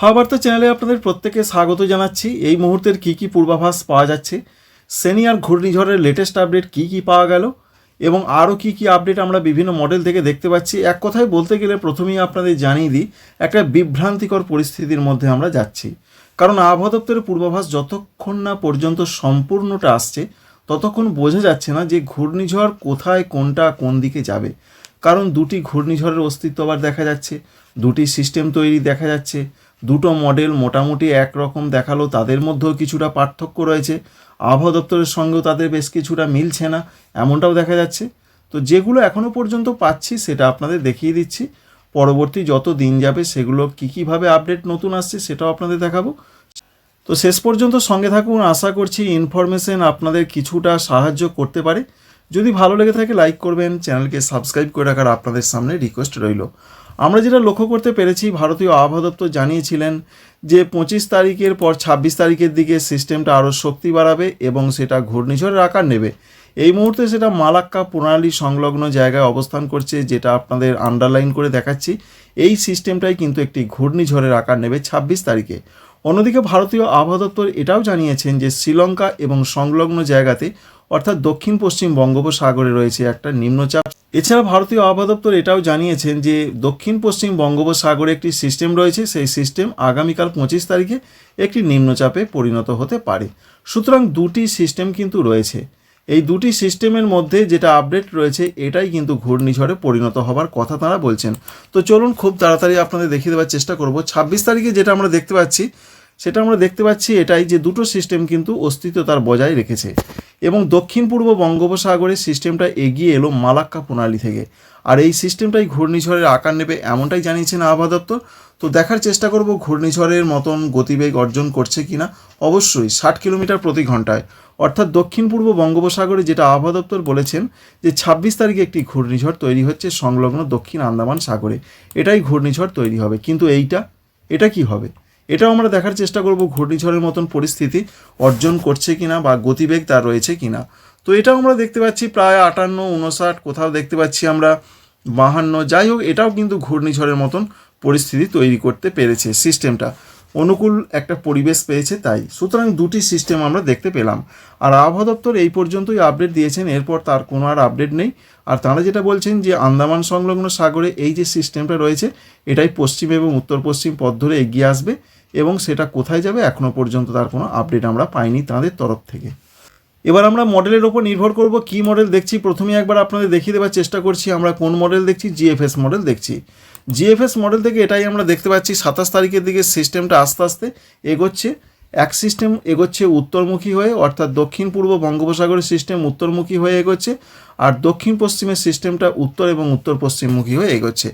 হাওয়াবার্তা চ্যানেলে আপনাদের প্রত্যেকে স্বাগত জানাচ্ছি। এই মুহূর্তের কি কি পূর্বাভাস পাওয়া যাচ্ছে? সেনিয়ার ঘূর্ণিঝড়ের লেটেস্ট আপডেট কি কি পাওয়া গেল? এবং আরও কি কি আপডেট আমরা বিভিন্ন মডেল থেকে দেখতে পাচ্ছি? এক কথায় বলতে গেলে প্রথমেই আপনাদের জানিয়ে দিই, একটা বিভ্রান্তিকর পরিস্থিতির মধ্যে আমরা যাচ্ছি। কারণ আবহাওয়া দপ্তরের পূর্বাভাস যতক্ষণ না পর্যন্ত সম্পূর্ণটা আসছে, ততক্ষণ বোঝা যাচ্ছে না যে ঘূর্ণিঝড় কোথায়, কোনটা, কোন দিকে যাবে। কারণ দুটি ঘূর্ণিঝড়ের অস্তিত্ব আবার দেখা যাচ্ছে, দুটি সিস্টেম তৈরি দেখা যাচ্ছে। দুটো মডেল মোটামুটি একরকম দেখাল, তাদের মধ্যেও কিছুটা পার্থক্য রয়েছে। আবহাওয়া দপ্তরের সঙ্গেও তাদের বেশ কিছুটা মিলছে না, এমনটাও দেখা যাচ্ছে। তো যেগুলো এখনও পর্যন্ত পাচ্ছি সেটা আপনাদের দেখিয়ে দিচ্ছি। পরবর্তী যত দিন যাবে সেগুলো কী কীভাবে আপডেট নতুন আসছে সেটাও আপনাদের দেখাবো। তো শেষ পর্যন্ত সঙ্গে থাকুন, আশা করছি ইনফরমেশন আপনাদের কিছুটা সাহায্য করতে পারে। যদি ভালো লেগে থাকে, লাইক করবেন, চ্যানেলকে সাবস্ক্রাইব করে রাখার আপনাদের সামনে রিকোয়েস্ট রইল। আমরা যেটা লক্ষ্য করতে পেরেছি, ভারতীয় আবহাওয়া দপ্তর জানিয়েছিলেন যে পঁচিশ তারিখের পর ছাব্বিশ তারিখের দিকে সিস্টেমটা আরও শক্তি বাড়াবে এবং সেটা ঘূর্ণিঝড়ের আকার নেবে। এই মুহূর্তে সেটা মালাক্কা প্রণালী সংলগ্ন জায়গায় অবস্থান করছে, যেটা আপনাদের আন্ডারলাইন করে দেখাচ্ছি। এই সিস্টেমটাই কিন্তু একটি ঘূর্ণিঝড়ের আকার নেবে ছাব্বিশ তারিখে। অন্যদিকে ভারতীয় আবহাওয়া দপ্তর এটাও জানিয়েছেন যে শ্রীলঙ্কা এবং সংলগ্ন জায়গাতে, অর্থাৎ দক্ষিণ পশ্চিম বঙ্গোপসাগরে রয়েছে একটা নিম্নচাপ এছাড়া ভারতীয় আবহাওয়া দপ্তর এটাও জানিয়েছেন যে দক্ষিণ পশ্চিম বঙ্গোপসাগরে একটি সিস্টেম রয়েছে, সেই সিস্টেম আগামীকাল পঁচিশ তারিখে একটি নিম্নচাপে পরিণত হতে পারে। সুতরাং দুটি সিস্টেম কিন্তু রয়েছে। এই দুটি সিস্টেমের মধ্যে যেটা আপডেট রয়েছে, এটাই কিন্তু ঘূর্ণিঝড়ে পরিণত হবার কথা তারা বলছেন। তো চলুন খুব তাড়াতাড়ি আপনাদের দেখিয়ে দেওয়ার চেষ্টা করব। ছাব্বিশ তারিখে যেটা আমরা দেখতে পাচ্ছি, সেটা আমরা দেখতে পাচ্ছি এটাই যে দুটো সিস্টেম কিন্তু অস্তিত্ব তার বজায় রেখেছে। এবং দক্ষিণ পূর্ব বঙ্গোপসাগরের সিস্টেমটা এগিয়ে এলো মালাক্কা প্রণালী থেকে। আর এই সিস্টেমটাই ঘূর্ণিঝড়ের আকার নেবে এমনটাই জানিয়েছেন আবহাওয়া দপ্তর। তো দেখার চেষ্টা করব ঘূর্ণিঝড়ের মতন গতিবেগ অর্জন করছে কিনা। অবশ্যই ষাট কিলোমিটার প্রতি ঘন্টায় অর্থাৎ দক্ষিণ পূর্ব বঙ্গোপসাগরে যেটা আবহাওয়া দপ্তর বলেছেন যে ছাব্বিশ তারিখে একটি ঘূর্ণিঝড় তৈরি হচ্ছে সংলগ্ন দক্ষিণ আন্দামান সাগরে। এটাই ঘূর্ণিঝড় তৈরি হবে। কিন্তু এইটা, এটা কি হবে? এটাও আমরা দেখার চেষ্টা করব ঘূর্ণিঝড়ের মতন পরিস্থিতি অর্জন করছে কিনা বা গতিবেগ তার রয়েছে কিনা। তো এটাও আমরা দেখতে পাচ্ছি প্রায় আটান্ন উনষাট কোথাও দেখতে পাচ্ছি আমরা বাহান্ন। যাই হোক, এটাও কিন্তু ঘূর্ণিঝড়ের মতন পরিস্থিতি তৈরি করতে পেরেছে সিস্টেমটা। অনুকূল একটা পরিবেশ পেয়েছে তাই। সুতরাং দুটি সিস্টেম আমরা দেখতে পেলাম। আর আবহাওয়া দপ্তর এই পর্যন্তই আপডেট দিয়েছেন, এরপর তার কোনো আর আপডেট নেই। আর তাঁরা যেটা বলছেন যে আন্দামান সংলগ্ন সাগরে এই যে সিস্টেমটা রয়েছে, এটাই পশ্চিম এবং উত্তর পশ্চিম পথ ধরে এগিয়ে আসবে। এবং সেটা কোথায় যাবে এখনও পর্যন্ত তার কোনো আপডেট আমরা পাইনি তাদের তরফ থেকে। এবার আমরা মডেলের ওপর নির্ভর করব, কি মডেল দেখছি? প্রথমে একবার আপনাদের দেখিয়ে দেওয়ার চেষ্টা করছি, আমরা কোন মডেল দেখছি? জিএফএস মডেল দেখছি। জিএফএস মডেল থেকে এটাই আমরা দেখতে পাচ্ছি, সাতাশ তারিখের দিকে সিস্টেমটা আস্তে আস্তে এগোচ্ছে। এক সিস্টেম এগোচ্ছে উত্তরমুখী হয়ে, অর্থাৎ দক্ষিণ পূর্ব বঙ্গোপসাগরের সিস্টেম উত্তরমুখী হয়ে এগোচ্ছে, আর দক্ষিণ পশ্চিমের সিস্টেমটা উত্তর এবং উত্তর পশ্চিমমুখী হয়ে এগোচ্ছে।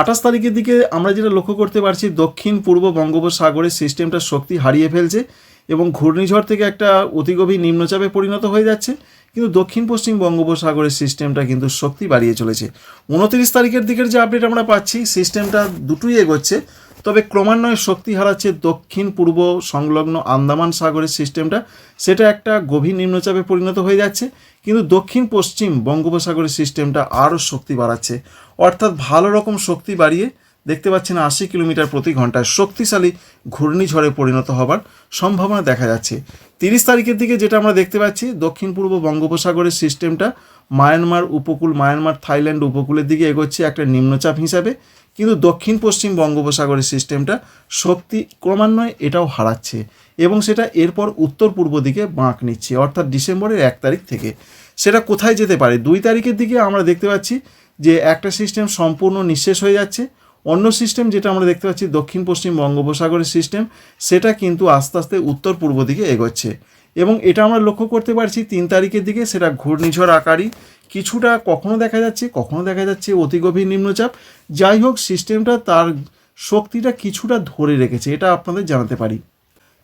আঠাশ তারিখের দিকে আমরা যেটা লক্ষ্য করতে পারছি, দক্ষিণ পূর্ব বঙ্গোপসাগরের সিস্টেমটা শক্তি হারিয়ে ফেলছে এবং ঘূর্ণিঝড় থেকে একটা অতিগভীর নিম্নচাপে পরিণত হয়ে যাচ্ছে। কিন্তু দক্ষিণ পশ্চিম বঙ্গোপসাগরের সিস্টেমটা কিন্তু শক্তি বাড়িয়ে চলেছে। উনত্রিশ তারিখের দিকের যে আপডেট আমরা পাচ্ছি, সিস্টেমটা দুটোই এগোচ্ছে। তবে ক্রমান্বয়ে শক্তি হারাচ্ছে দক্ষিণ পূর্ব সংলগ্ন আন্দামান সাগরের সিস্টেমটা। সেটা একটা গভীর নিম্নচাপে পরিণত হয়ে যাচ্ছে, কিন্তু দক্ষিণ পশ্চিম বঙ্গোপসাগরের সিস্টেমটা আরও শক্তি বাড়াচ্ছে। অর্থাৎ ভালো রকম শক্তি বাড়িয়ে দেখতে পাচ্ছেন আশি কিলোমিটার প্রতি ঘন্টায় শক্তিশালী ঘূর্ণিঝড়ে পরিণত হবার সম্ভাবনা দেখা যাচ্ছে। তিরিশ তারিখের দিকে যেটা আমরা দেখতে পাচ্ছি, দক্ষিণ পূর্ব বঙ্গোপসাগরের সিস্টেমটা মায়ানমার উপকূল, মায়ানমার থাইল্যান্ড উপকূলের দিকে এগোচ্ছে একটা নিম্নচাপ হিসাবে। কিন্তু দক্ষিণ পশ্চিম বঙ্গোপসাগরের সিস্টেমটা শক্তি ক্রমান্বয়ে এটাও হারাচ্ছে এবং সেটা এরপর উত্তর পূর্ব দিকে বাঁক নিচ্ছে, অর্থাৎ ডিসেম্বরের এক তারিখ থেকে। সেটা কোথায় যেতে পারে? দুই তারিখের দিকে আমরা দেখতে পাচ্ছি যে একটা সিস্টেম সম্পূর্ণ নিঃশেষ হয়ে যাচ্ছে। অন্য সিস্টেম যেটা আমরা দেখতে পাচ্ছি, দক্ষিণ পশ্চিম বঙ্গোপসাগরের সিস্টেম, সেটা কিন্তু আস্তে আস্তে উত্তর পূর্ব দিকে এগোচ্ছে। এবং এটা আমরা লক্ষ্য করতে পারছি, তিন তারিখের দিকে সেটা ঘূর্ণিঝড় আকারই কিছুটা কখনো দেখা যাচ্ছে, কখনো দেখা যাচ্ছে অতি গভীর নিম্নচাপ। যাই হোক, সিস্টেমটা তার শক্তিটা কিছুটা ধরে রেখেছে, এটা আপনাদের জানাতে পারি।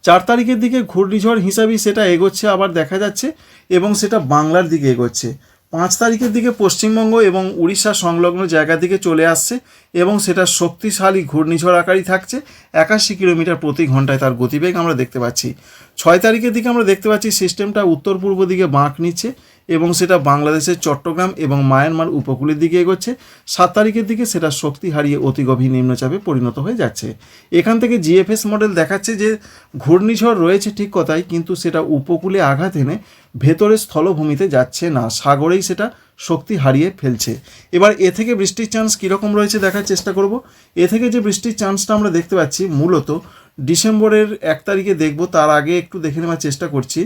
চার তারিখের দিকে ঘূর্ণিঝড় হিসাবেই সেটা এগোচ্ছে, আবার দেখা যাচ্ছে, এবং সেটা বাংলার দিকে এগোচ্ছে। পাঁচ তারিখের দিকে পশ্চিমবঙ্গ এবং উড়িষ্যা সংলগ্ন জায়গা দিকে চলে আসছে, এবং সেটা শক্তিশালী ঘূর্ণিঝড় আকারই থাকছে। একাশি কিলোমিটার প্রতি ঘন্টায় তার গতিবেগ আমরা দেখতে পাচ্ছি। ছয় তারিখের দিকে আমরা দেখতে পাচ্ছি, সিস্টেমটা উত্তর পূর্ব দিকে বাঁক নিচ্ছে এবং সেটা বাংলাদেশের চট্টগ্রাম এবং মায়ানমার উপকূলের দিকে এগোচ্ছে। সাত তারিখের দিকে সেটা শক্তি হারিয়ে অতি গভীর নিম্নচাপে পরিণত হয়ে যাচ্ছে। এখান থেকে জিএফএস মডেল দেখাচ্ছে যে ঘূর্ণিঝড় রয়েছে ঠিক কথাই, কিন্তু সেটা উপকূলে আঘাত এনে ভেতরে স্থলভূমিতে যাচ্ছে না। সাগরেই সেটা শক্তি হারিয়ে ফেলছে। এবার এ থেকে বৃষ্টির চান্স কীরকম রয়েছে দেখার চেষ্টা করব। এ থেকে যে বৃষ্টির চান্সটা আমরা দেখতে পাচ্ছি, মূলত ডিসেম্বরের এক তারিখে দেখব, তার আগে একটু দেখে নেওয়ার চেষ্টা করছি।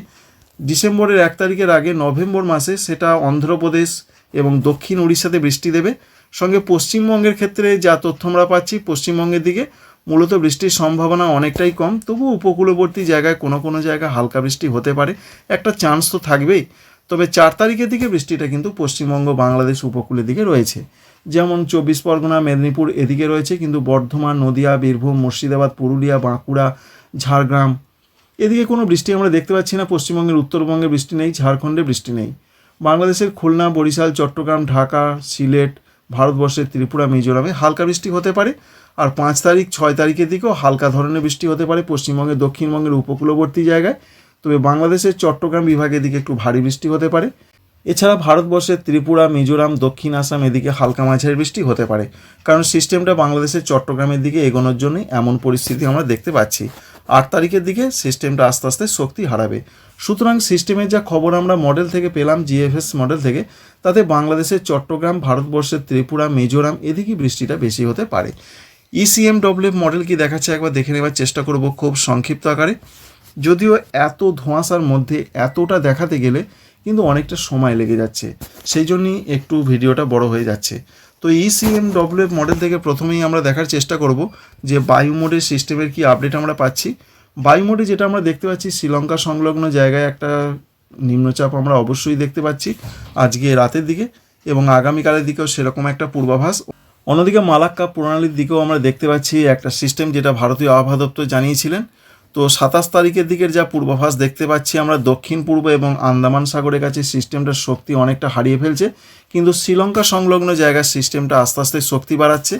ডিসেম্বরের এক তারিখের আগে নভেম্বর মাসে সেটা অন্ধ্রপ্রদেশ এবং দক্ষিণ উড়িষ্যাতে বৃষ্টি দেবে। সঙ্গে পশ্চিমবঙ্গের ক্ষেত্রে যা তথ্য আমরা পাচ্ছি, পশ্চিমবঙ্গের দিকে মূলত বৃষ্টির সম্ভাবনা অনেকটাই কম। তবু উপকূলবর্তী জায়গায় কোনো কোনো জায়গায় হালকা বৃষ্টি হতে পারে। একটা চান্স তো থাকবেই। তবে চার তারিখের দিকে বৃষ্টিটা কিন্তু পশ্চিমবঙ্গ, বাংলাদেশ উপকূলের দিকে রয়েছে। যেমন চব্বিশ পরগনা, মেদিনীপুর এদিকে রয়েছে, কিন্তু বর্ধমান, নদিয়া, বীরভূম, মুর্শিদাবাদ, পুরুলিয়া, বাঁকুড়া, ঝাড়গ্রাম এদিকে কোনো বৃষ্টি আমরা দেখতে পাচ্ছি না। পশ্চিমবঙ্গের, উত্তরবঙ্গে বৃষ্টি নেই, ঝাড়খণ্ডে বৃষ্টি নেই। বাংলাদেশের খুলনা, বরিশাল, চট্টগ্রাম, ঢাকা, সিলেট, ভারতবর্ষের ত্রিপুরা, মিজোরামে হালকা বৃষ্টি হতে পারে। আর পাঁচ তারিখ, ছয় তারিখের দিকেও হালকা ধরনের বৃষ্টি হতে পারে পশ্চিমবঙ্গের, দক্ষিণবঙ্গের উপকূলবর্তী জায়গায়। তবে বাংলাদেশের, চট্টগ্রাম বিভাগের দিকে একটু ভারী বৃষ্টি হতে পারে। এছাড়া ভারতবর্ষের ত্রিপুরা, মিজোরাম, দক্ষিণ আসাম এদিকে হালকা মাঝারি বৃষ্টি হতে পারে। কারণ সিস্টেমটা বাংলাদেশের, চট্টগ্রামের দিকে এগোনোর জন্যই এমন পরিস্থিতি আমরা দেখতে পাচ্ছি। আট তারিখের দিকে সিস্টেমটা আস্তে আস্তে শক্তি হারাবে। সুতরাং সিস্টেমের যা খবর আমরা মডেল থেকে পেলাম জিএফএস মডেল থেকে, তাতে বাংলাদেশের চট্টগ্রাম, ভারতবর্ষের ত্রিপুরা, মিজোরাম এদিকে বৃষ্টিটা বেশি হতে পারে। E ইসিএমডব্লিউ মডেল কি দেখাচ্ছে একবার দেখে নেওয়ার চেষ্টা করব খুব সংক্ষিপ্ত আকারে। যদিও এত ধোঁয়াশার মধ্যে এতটা দেখাতে গেলে কিন্তু অনেকটা সময় লেগে যাচ্ছে। সেই জন্যই একটু ভিডিওটা বড় হয়ে যাচ্ছে। তো E ইসিএমডব্লিউ মডেল থেকে প্রথমেই আমরা দেখার চেষ্টা করব যে বায়ু মোডের সিস্টেমের কি আপডেট আমরা পাচ্ছি। বায়ু মোডে যেটা আমরা দেখতে পাচ্ছি, শ্রীলঙ্কা সংলগ্ন জায়গায় একটা নিম্নচাপ আমরা অবশ্যই দেখতে পাচ্ছি আজকে রাতের দিকে এবং আগামীকালের দিকেও সেরকম একটা পূর্বাভাস। অন্যদিকে মালাক্কা প্রণালীর দিকেও আমরা দেখতে পাচ্ছি একটা সিস্টেম যেটা ভারতীয় আবহাওয়া দপ্তর জানিয়েছিলেন। তো সাতাশ তারিখের দিকের যা পূর্বাভাস দেখতে পাচ্ছি আমরা দক্ষিণ পূর্ব এবং আন্দামান সাগরের কাছে সিস্টেমটার শক্তি অনেকটা হারিয়ে ফেলছে, কিন্তু শ্রীলঙ্কা সংলগ্ন জায়গার সিস্টেমটা আস্তে আস্তে শক্তি বাড়াচ্ছে।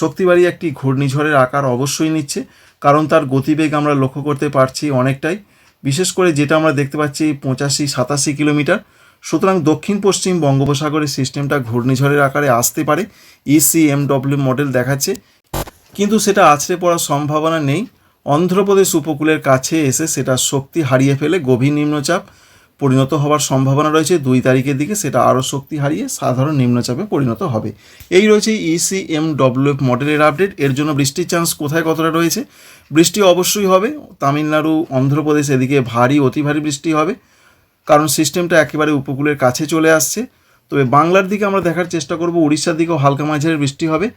শক্তি বাড়িয়ে একটি ঘূর্ণিঝড়ের আকার অবশ্যই নিচ্ছে, কারণ তার গতিবেগ আমরা লক্ষ্য করতে পারছি অনেকটাই। বিশেষ করে যেটা আমরা দেখতে পাচ্ছি পঁচাশি, সাতাশি কিলোমিটার। সুতরাং দক্ষিণ পশ্চিম বঙ্গোপসাগরের সিস্টেমটা ঘূর্ণিঝড়ের আকারে আসতে পারে E ইসিএমডব্লিউ মডেল দেখাচ্ছে। কিন্তু সেটা আছড়ে পড়ার সম্ভাবনা নেই। অন্ধ্রপ্রদেশ উপকূলের কাছে এসে সেটা শক্তি হারিয়ে ফেলে গভীর নিম্নচাপ পরিণত হওয়ার সম্ভাবনা রয়েছে। দুই তারিখের দিকে সেটা আরও শক্তি হারিয়ে সাধারণ নিম্নচাপে পরিণত হবে। এই রয়েছে E ইসিএমডব্লিউ মডেলের আপডেট। এর জন্য বৃষ্টির চান্স কোথায় কতটা রয়েছে? বৃষ্টি অবশ্যই হবে। তামিলনাড়ু, অন্ধ্রপ্রদেশ এদিকে ভারী, অতি ভারী বৃষ্টি হবে। কারণ সিস্টেমটা একেবারে উপকূলের কাছে চলে আসছে। তবে বাংলার দিকে আমরা দেখার চেষ্টা করব। উড়িষ্যার দিকেও হালকা মাঝারি বৃষ্টি হবে।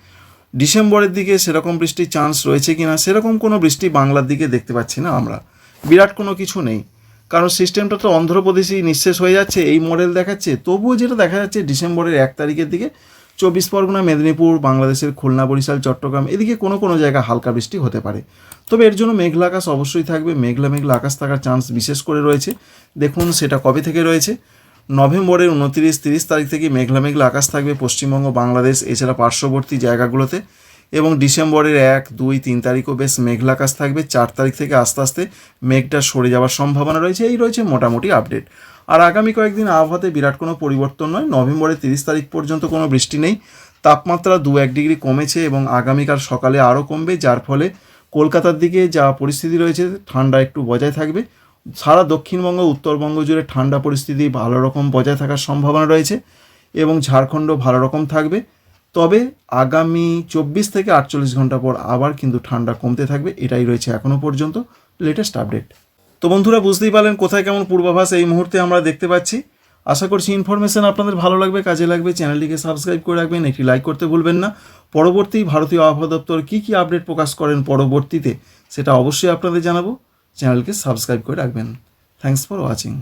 ডিসেম্বরের দিকে সেরকম বৃষ্টির চান্স রয়েছে কি না সেরকম কোনো বৃষ্টি বাংলার দিকে দেখতে পাচ্ছি না আমরা। বিরাট কোনো কিছু নেই। কারণ সিস্টেমটা তো অন্ধ্রপ্রদেশেই নিঃশেষ হয়ে যাচ্ছে, এই মডেল দেখাচ্ছে। তবুও যেটা দেখা যাচ্ছে ডিসেম্বরের এক তারিখের দিকে চব্বিশ পরগনা, মেদিনীপুর, বাংলাদেশের খুলনা, বরিশাল, চট্টগ্রাম, এদিকে কোনো কোনো জায়গায় হালকা বৃষ্টি হতে পারে। তবে এর জন্য মেঘলা আকাশ অবশ্যই থাকবে। মেঘলা মেঘলা আকাশ থাকার চান্স বিশেষ করে রয়েছে। দেখুন সেটা কবে থেকে রয়েছে। নভেম্বরের উনত্রিশ, তিরিশ তারিখ থেকে মেঘলা মেঘলা আকাশ থাকবে পশ্চিমবঙ্গ, বাংলাদেশ, এছাড়া পার্শ্ববর্তী জায়গাগুলোতে। এবং ডিসেম্বরের এক, দুই, তিন তারিখও বেশ মেঘলা আকাশ থাকবে। চার তারিখ থেকে আস্তে আস্তে মেঘটা সরে যাওয়ার সম্ভাবনা রয়েছে। এই রয়েছে মোটামুটি আপডেট। আর আগামী কয়েকদিন আবহাওয়াতে বিরাট কোনো পরিবর্তন নয়। নভেম্বরের তিরিশ তারিখ পর্যন্ত কোনো বৃষ্টি নেই। তাপমাত্রা দু এক ডিগ্রি কমেছে এবং আগামীকাল সকালে আরও কমবে। যার ফলে কলকাতার দিকে যা পরিস্থিতি রয়েছে, ঠান্ডা একটু বজায় থাকবে। সারা দক্ষিণবঙ্গ, উত্তরবঙ্গ জুড়ে ঠান্ডা পরিস্থিতি ভালো রকম বজায় থাকার সম্ভাবনা রয়েছে এবং ঝাড়খণ্ড ভালো রকম থাকবে। তবে আগামী চব্বিশ থেকে আটচল্লিশ ঘণ্টা পর আবার কিন্তু ঠান্ডা কমতে থাকবে, এটাই রয়েছে এখনও পর্যন্ত লেটেস্ট আপডেট তো বন্ধুরা, বুঝতেই পারলেন কোথায় কেমন পূর্বাভাস এই মুহূর্তে আমরা দেখতে পাচ্ছি। আশা করছি ইনফরমেশন আপনাদের ভালো লাগবে, কাজে লাগবে। চ্যানেলটিকে সাবস্ক্রাইব করে রাখবেন, একটি লাইক করতে ভুলবেন না। পরবর্তী ভারতীয় আবহাওয়া দপ্তর কী কী আপডেট প্রকাশ করেন পরবর্তীতে, সেটা অবশ্যই আপনাদের জানাব। চ্যানেলকে সাবস্ক্রাইব করে রাখবেন। Thanks for watching